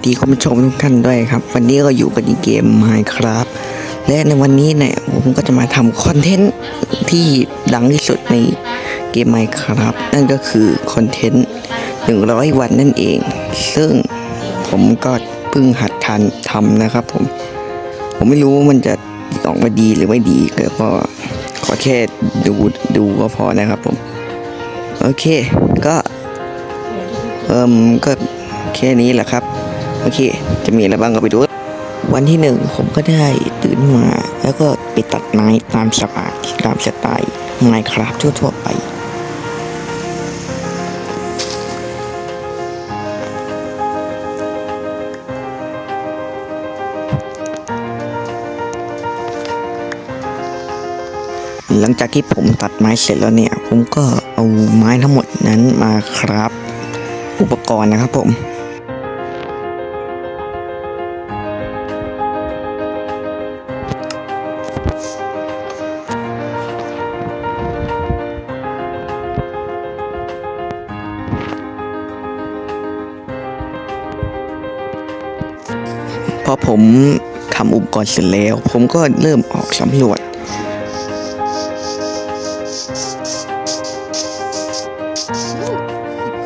สดีคุณผู้ชมทุกท่านด้วยครับ วันนี้ก็อยู่กันในเกม Minecraft และในวันนี้เนี่ยผมก็จะมาทำคอนเทนต์ที่ดังที่สุดในเกม Minecraft นั่นก็คือคอนเทนต์100 วันนั่นเอง ซึ่งผมก็เพิ่งหัดทันทำนะครับผม ผมไม่รู้ว่ามันจะออกมาดีหรือไม่ดีแต่ก็ขอแค่ดูดูก็พอนะครับผม โอเคก็เอิมก็แค่นี้แหละครับ โอเค จะมีอะไรบ้างก็ไปดู วันที่หนึ่งผมก็ได้ตื่นมา แล้วก็ไปตัดไม้ตามสบายตามสไตล์ไมค์ครับทั่วๆไปหลังจากที่ผมตัดไม้เสร็จแล้วเนี่ย ผมก็เอาไม้ทั้งหมดนั้นมาครับ อุปกรณ์นะครับผม อผมทำอุปกรณ์เสร็จแล้ว ผมก็เริ่มออกสำรวจ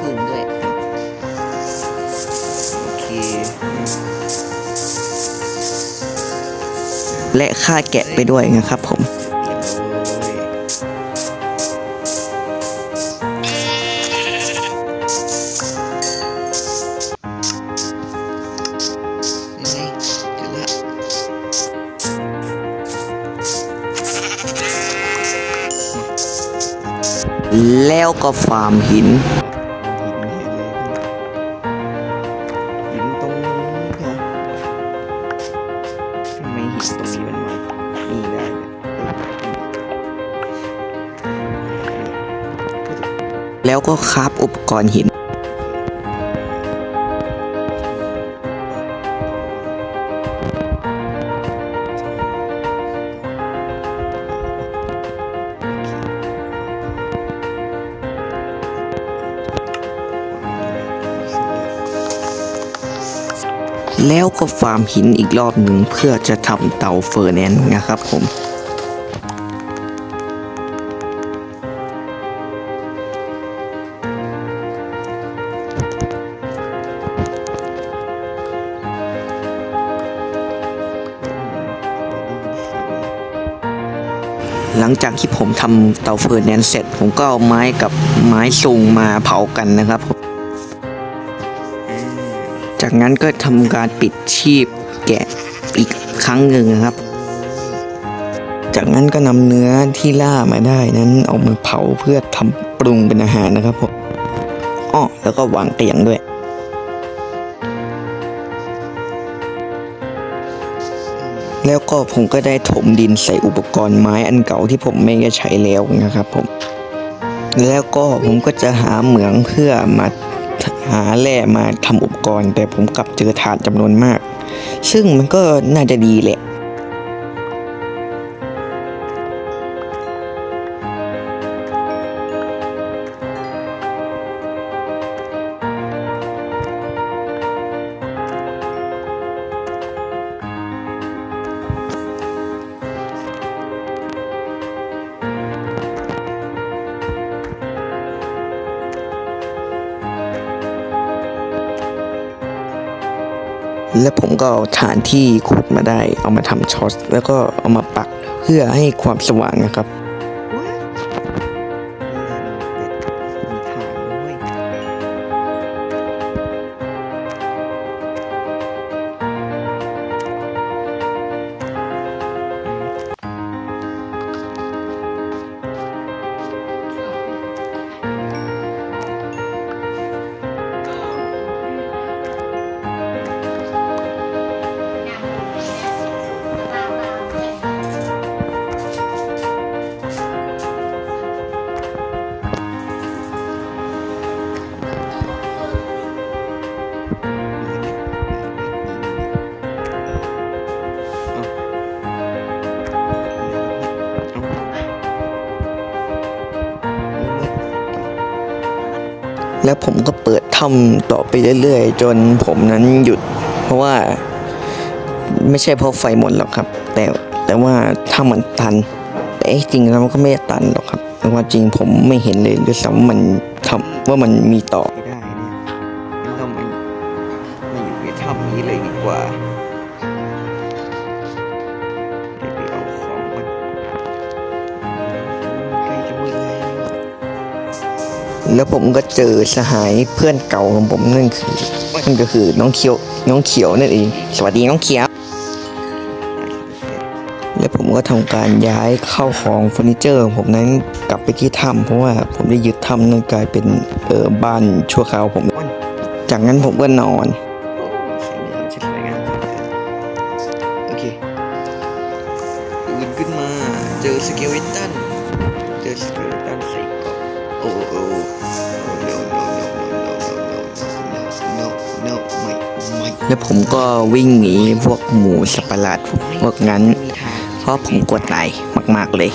พึ่งด้วยโอเคและค่าแกะไปด้วยนะครับผม แล้วก็ฟาร์มหิน หินตรงนี้นะทำไมหินตรงนี้มันมานี่ได้แล้วก็คราบอุปกรณ์หิน แล้วก็ฟาร์มหินอีกรอบหนึ่งเพื่อจะทำเตาเฟอร์แนนซ์นะครับผมหลังจากที่ผมทำเตาเฟอร์แนนซ์เสร็จ ผมก็เอาไม้กับไม้ซุงมาเผากันนะครับผม จากนั้นก็ทำการปิดชีพแกะอีกครั้งหนึ่งนะครับ จากนั้นก็นำเนื้อที่ล่ามาได้นั้นเออกมาเผาเพื่อทำปรุงเป็นอาหารนะครับผมอ้อแล้วก็วางเตียงด้วยแล้วก็ผมก็ได้ถมดินใส่อุปกรณ์ไม้อันเก่าที่ผมไม่ได้ใช้แล้วนะครับผม แล้วก็ผมก็จะหาเหมืองเพื่อมา หาแร่มาทำอุปกรณ์ แต่ผมกลับเจอถ่านจำนวนมาก ซึ่งมันก็น่าจะดีแหละ แล้วผมก็เอาฐานที่ขุดมาได้ เอามาทำช็อตแล้วก็เอามาปักเพื่อให้ความสว่างนะครับ แล้วผมก็เปิดถ้ำต่อไปเรื่อยๆ จนผมนั้นหยุด เพราะว่าไม่ใช่เพราะไฟหมดหรอกครับ แต่แต่ว่าถ้ามันตัน แต่จริงแล้วมันก็ไม่ได้ตันหรอกครับแต่ว่าจริงผมไม่เห็นเลยด้วยซ้ำมันทำว่ามันมีต่อ แล้วผมก็เจอสหายเพื่อนเก่าของผมนั่นคือนั่นก็คือน้องเขียวน้องเขียวนั่นเองสวัสดีน้องเขียว และผมก็ทำการย้ายเข้าของเฟอร์นิเจอร์ของผมนั้นกลับไปที่ถ้ำเพราะว่าผมได้ยึดถ้ำนั่นกลายเป็นเออบ้านชั่วคราวผม จากนั้นผมก็นอน แล้วผมก็วิ่งหนีพวกหมูสัตว์ประหลาดพวกนั้น เพราะผมกลัวตายมาก ๆ เลย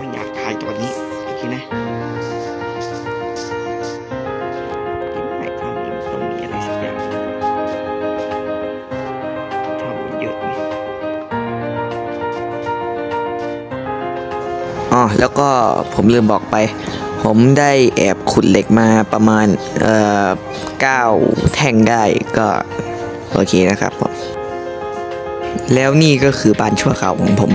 ไม่อยากตายตอนนี้โอเคนะไม่ทำนี่มันต้องมีอะไรสักอย่างทำมันเยอะไงอ๋อแล้วก็ผมลืมบอกไป ผมได้แอบขุดเหล็กมาประมาณ เอ่อเก้าแท่งได้ก็ โอเคนะครับผมแล้วนี่ก็คือบ้านชั่วคราวของผม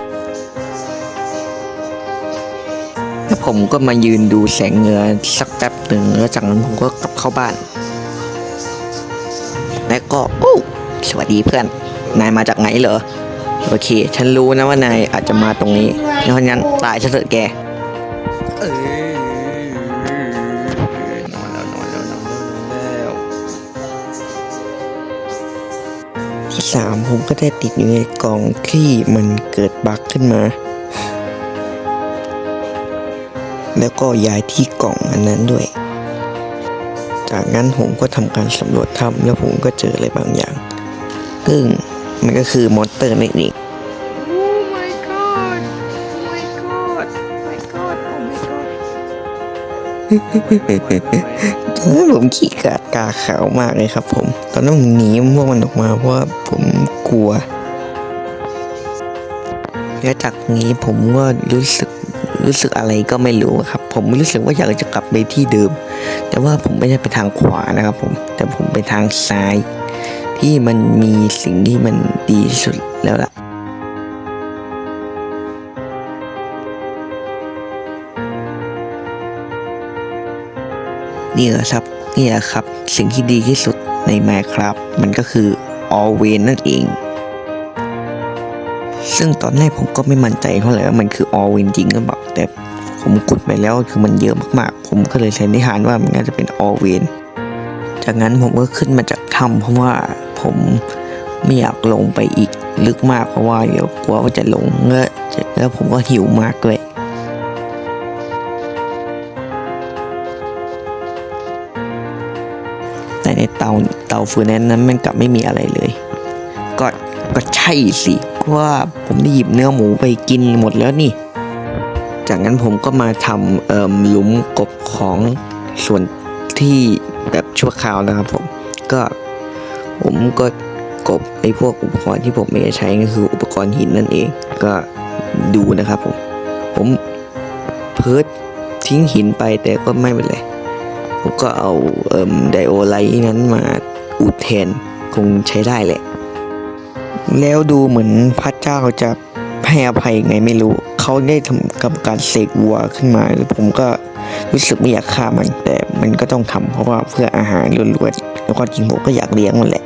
แล้วผมก็มายืนดูแสงเหนือสักแป๊บหนึ่งแล้วจากนั้นผมก็กลับเข้าบ้าน แล้วก็โอ้สวัสดีเพื่อน นายมาจากไหนเหรอ โอเค ฉันรู้นะว่านายอาจจะมาตรงนี้ เพราะงั้นตายเถอะแก เออ 3 ผมก็ได้ติดอยู่ในกล่องที่มันเกิดบั๊กขึ้นมา แล้วก็ย้ายที่กล่องอันนั้นด้วย จากนั้นผมก็ทำการสำรวจถ้ำแล้วผมก็เจออะไรบางอย่างซึ่งมันก็คือมอนเตอร์นั่นิอ ผมขี้กาดกาขาวมากเลยครับ ผม ตอนนั้นผมหนีพวกมันออกมาเพราะว่าผมกลัว แล้วจากนี้ผมก็รู้สึกรู้สึกอะไรก็ไม่รู้ครับ ผมรู้สึกว่าอยากจะกลับไปที่เดิม แต่ว่าผมไม่ได้ไปทางขวานะครับ ผม แต่ผมไปทางซ้าย ที่มันมีสิ่งที่มันดีที่สุดแล้วล่ะ นี่แหละครับนี่แหละครับ สิ่งที่ดีที่สุดใน Minecraft มันก็คือ Always นั่นเอง ซึ่งตอนแรกผมก็ไม่มั่นใจเท่าไหร่ว่ามันคือ Always จริงหรือเปล่าแต่ผมกดไปแล้วคือมันเยอะมากๆ ผมก็เลยสันนิษฐานว่ามันน่าจะเป็น Always จากนั้นผมก็ขึ้นมาจากถ้ำเพราะว่าผมไม่อยากลงไปอีกลึกมากเพราะว่าเดี๋ยวกลัวว่าจะลงเงอะแล้วผมก็หิวมากด้วย ในเตาเตาฟืนนั้นมันกลับไม่มีอะไรเลย ก็ก็ใช่สิเพราะว่าผมได้หยิบเนื้อหมูไปกินหมดแล้วนี่ จากนั้นผมก็มาทำเอ่มหลุมกบของส่วนที่แบบชั่วคราวนะครับผมก็ผมก็กบไอ้พวกอุปกรณ์ที่ผมไม่ได้ใช้ก็คืออุปกรณ์หินนั่นเองก็ดูนะครับผมผมเพิร์ดทิ้งหินไปแต่ก็ไม่เป็นไร ก็เอาเอ่มไดโอไลท์นั้นมาอุดแทนคงใช้ได้แหละ แล้วดูเหมือนพระเจ้าจะให้อภัยไงไม่รู้ เขาได้ทำกับการเสกวัวขึ้นมา ผมก็รู้สึกไม่อยากฆ่ามันแต่มันก็ต้องทำเพราะว่าเพื่ออาหารล้วนๆแล้วก็จริงผมก็อยากเลี้ยงมันแหละ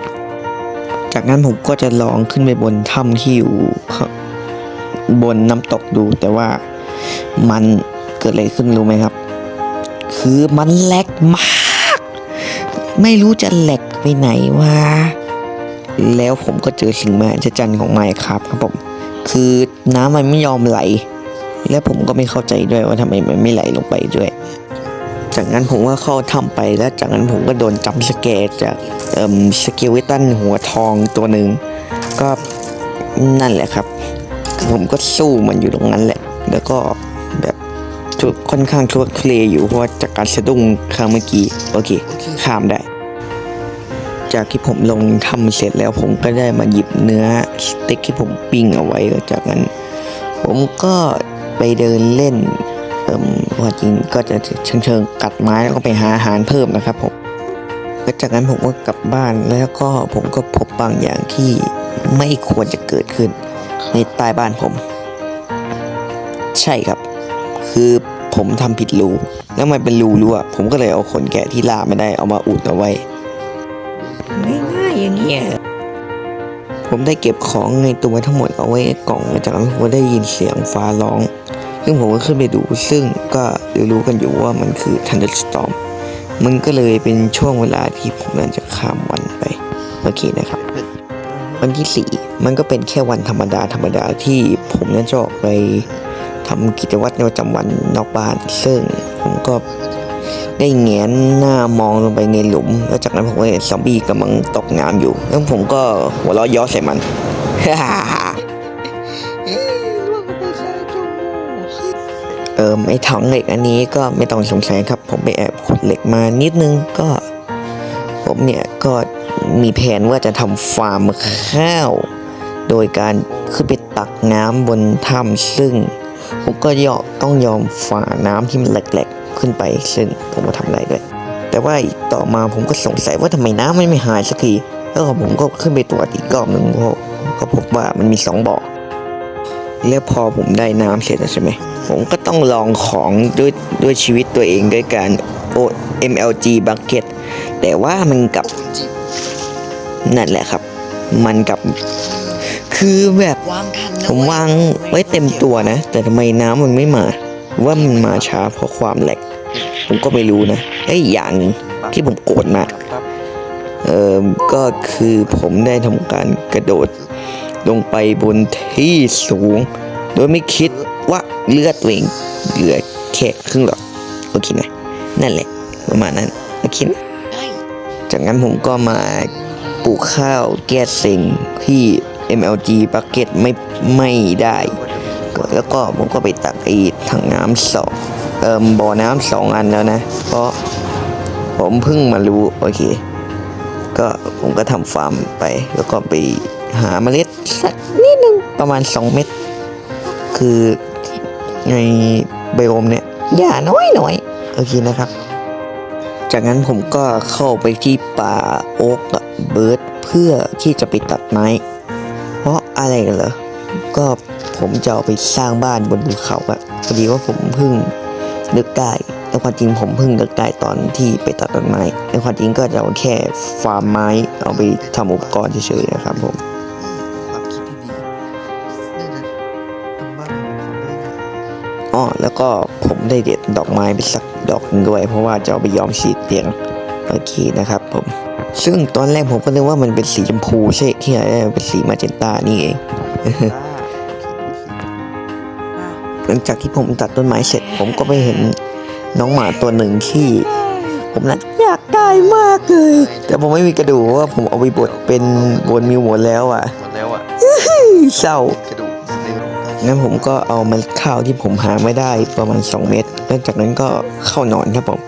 จากนั้นผมก็จะลองขึ้นไปบนถ้ำที่อยู่บนน้ำตกดูแต่ว่ามันเกิดอะไรขึ้นรู้ไหมครับ คือมันแหลกมาก ไม่รู้จะแหลกไปไหนวะแล้วผมก็เจอสิ่งมหัศจรรย์ของไมค์ครับครับผมคือน้ำมันไม่ยอมไหล และผมก็ไม่เข้าใจด้วยว่าทำไมมันไม่ไหลลงไปด้วย จากนั้นผมก็เข้าทำไปแล้วจากนั้นผมก็โดนจัมป์สแกร์จากเอ่มสเกลตันหัวทองตัวหนึ่งก็นั่นแหละครับ ผมก็สู้มันอยู่ตรงนั้นแหละ แล้วก็ ค่อนข้างทุรเคลอยู่เพราะจากการสะดุ้งครั้งเมื่อกี้ โอเค ข้ามได้ จากที่ผมลงทำเสร็จแล้วผมก็ได้มาหยิบเนื้อสเต็กที่ผมปิ้งเอาไว้จากนั้น ผมก็ไปเดินเล่นเอ่มว่าจริงก็จะเชิงเชิงๆกัดไม้แล้วก็ไปหาอาหารเพิ่มนะครับผมแล้วจากนั้นผมก็กลับบ้านแล้วก็ผมก็พบบางอย่างที่ไม่ควรจะเกิดขึ้น ในใต้บ้านผม ใช่ครับ คือผมทำผิดรูแล้วมันเป็นรูรั่วผมก็เลยเอาขนแกะที่ล่าไม่ได้เอามาอุดเอาไว้ง่ายๆอย่างเงี้ยผมได้เก็บของในตัวทั้งหมดเอาไว้ในกล่องจากนั้นผมก็ได้ยินเสียงฟ้าร้อง ซึ่งผมก็ขึ้นไปดูซึ่งก็รู้ๆกันอยู่ว่ามันคือ thunderstorm มันก็เลยเป็นช่วงเวลาที่ผมน่าจะข้ามวันไปโอเคนะครับ วันที่สี่มันก็เป็นแค่วันธรรมดาธรรมดาที่ผมน่าจะออกไป ทำกิจวัตรในประจำวันนอกบ้าน ซึ่งผมก็ได้แงนหน้ามองลงไปในหลุม แล้วจากนั้นผมก็เห็นซอมบี้กำลังตกน้ำอยู่ แล้วผมก็หัวเราะย้อใส่มันเอ๊ะล่วงไปซะเจ้าโง่เอิมไอ้ถังเหล็กอันนี้ก็ไม่ต้องสงสัยครับ ผมไปแอบขุดเหล็กมานิดนึงก็ ผมเนี่ยก็มีแผนว่าจะทำฟาร์มข้าว โดยการขึ้นไปตักน้ำบนถ้ำซึ่ง ผมก็ยอมต้องยอมฝ่าน้ำที่มันแหลกๆ ขึ้นไป ซึ่งผมก็ทำได้ด้วย แต่ว่าต่อมาผมก็สงสัยว่าทำไมน้ำมันไม่หายสักที แล้วผมก็ขึ้นไปตรวจอีกรอบหนึ่งก็พบว่ามันมีสองบ่อแล้วพอผมได้น้ำเสร็จแล้วใช่ไหม ผมก็ต้องลองของด้วยด้วยชีวิตตัวเองด้วยการโอ MLG bucket แต่ว่ามันกลับ นั่นแหละครับ มันกลับ คือแบบวางทันนะผมวางไว้เต็มตัวนะ แต่ทำไมน้ำมันไม่มาหรือว่ามันมาช้าเพราะความแหลกผมก็ไม่รู้นะไอ้ยอย่างหนึ่งที่ผมโกรธมากเออก็คือผมได้ทำการกระโดด ลงไปบนที่สูง โดยไม่คิดว่าเลือดตัวเองเหลือแค่ครึ่งหลอดโอเคไหมนั่นแหละ ประมาณนั้นโอเคไหมได้จากนั้นผมก็มาปลูกข้าวแก้สิ่งที่ MLG bucket ไม่ไม่ได้ แล้วก็ผมก็ไปตักไอ้ถังน้ำสองเอ่มบ่อน้ำสองอันแล้วนะ เพราะผมเพิ่งมารู้โอเค ก็ผมก็ทำฟาร์มไป แล้วก็ไปหาเมล็ดสักนิดนึงประมาณ 2 เม็ดคือในไบโอมเนี่ยอย่าน้อยหน่อยโอเคนะครับ จากนั้นผมก็เข้าไปที่ป่าโอ๊กเบิร์ดเพื่อที่จะไปตัดไม้ อะไรกันเหรอ ก็ผมจะเอาไปสร้างบ้านบนภูเขาอะพอดีว่าผมเพิ่งนึกได้แต่ความจริงผมเพิ่งนึกได้ตอนที่ไปตัดต้นไม้แต่ความจริงก็จะเอาแค่ฟาร์มไม้เอาไปทำอุปกรณ์เฉยๆนะครับผมความคิดที่ดีนี่นะทำบ้านของเขาได้นะอ๋อแล้วก็ผมได้เด็ดดอกไม้ไปสักดอกหนึ่งด้วย เพราะว่าจะเอาไปย้อมสีเตียงโอเคนะครับผม ซึ่งตอนแรกผมก็นึกว่ามันเป็นสีชมพูใช่ที่ไหนได้มันเป็นสีมาเจนต้านี่เอง หลังจากที่ผมตัดต้นไม้เสร็จ ผมก็ไปเห็นน้องหมาตัวหนึ่งที่ ผมนั้นอยากได้มากเลย แต่ผมไม่มีกระดูกเพราะว่าผมเอาไปบดเป็นบนมิวหมดแล้วอะหมดแล้วอะเศร้ากระดูกในโรงพยาบาลงั้นผมก็เอาเมล็ดข้าวที่ผมหาไม่ได้ประมาณ 2 เม็ดหลังจากนั้นก็เข้านอนครับผม